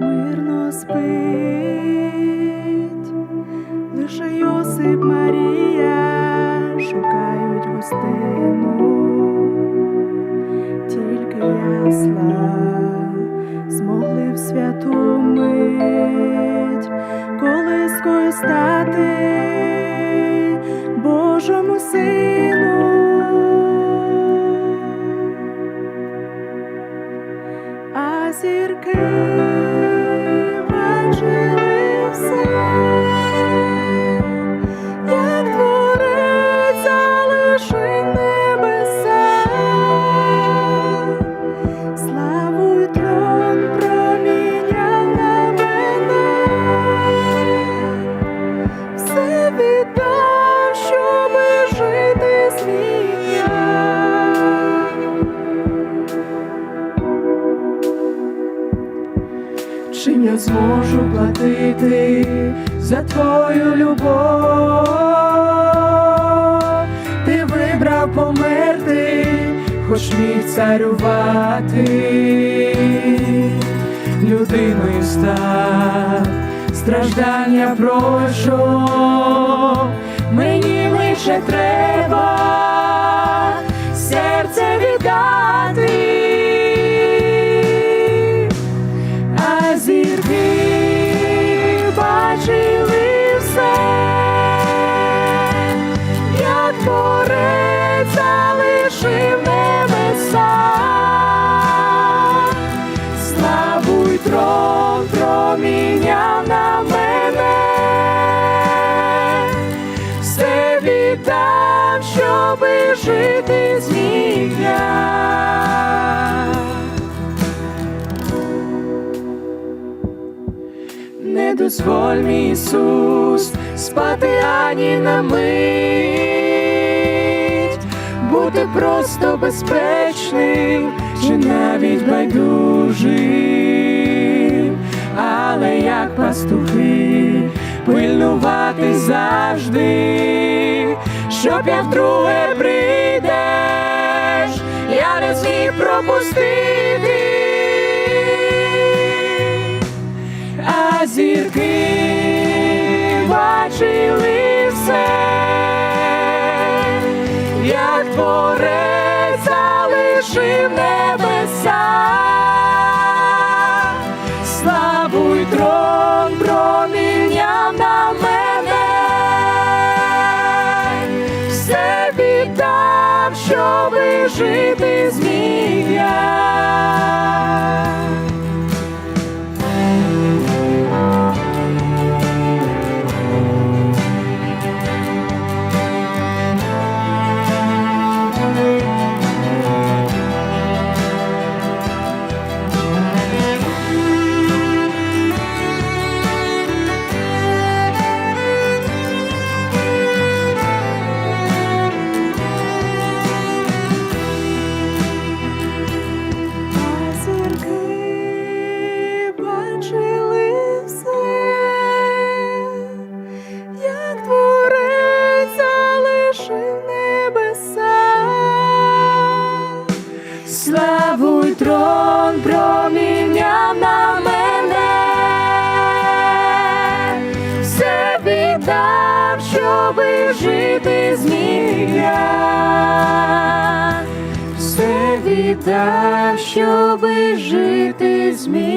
Мирно спить, лише Йосип Марія шукають гостину, тільки ясла змогли в святу мить колискою стати Чим я зможу платити за твою любов? Ти вибрав померти, хоч міг царювати, людиною став, страждання пройшов, мені лише треба жити зміг я. Не дозволь мій Ісус спати ані на мить, бути просто безпечним чи навіть байдужим, але як пастухи пильнувати завжди, щоб я вдруге прийдеш, я не зміг пропустити. А зірки бачили все, як творець залишив небеса, жити славу й трон проміняв на мене, все віддав, щоби жити зміг я все віддав, щоби жити зміг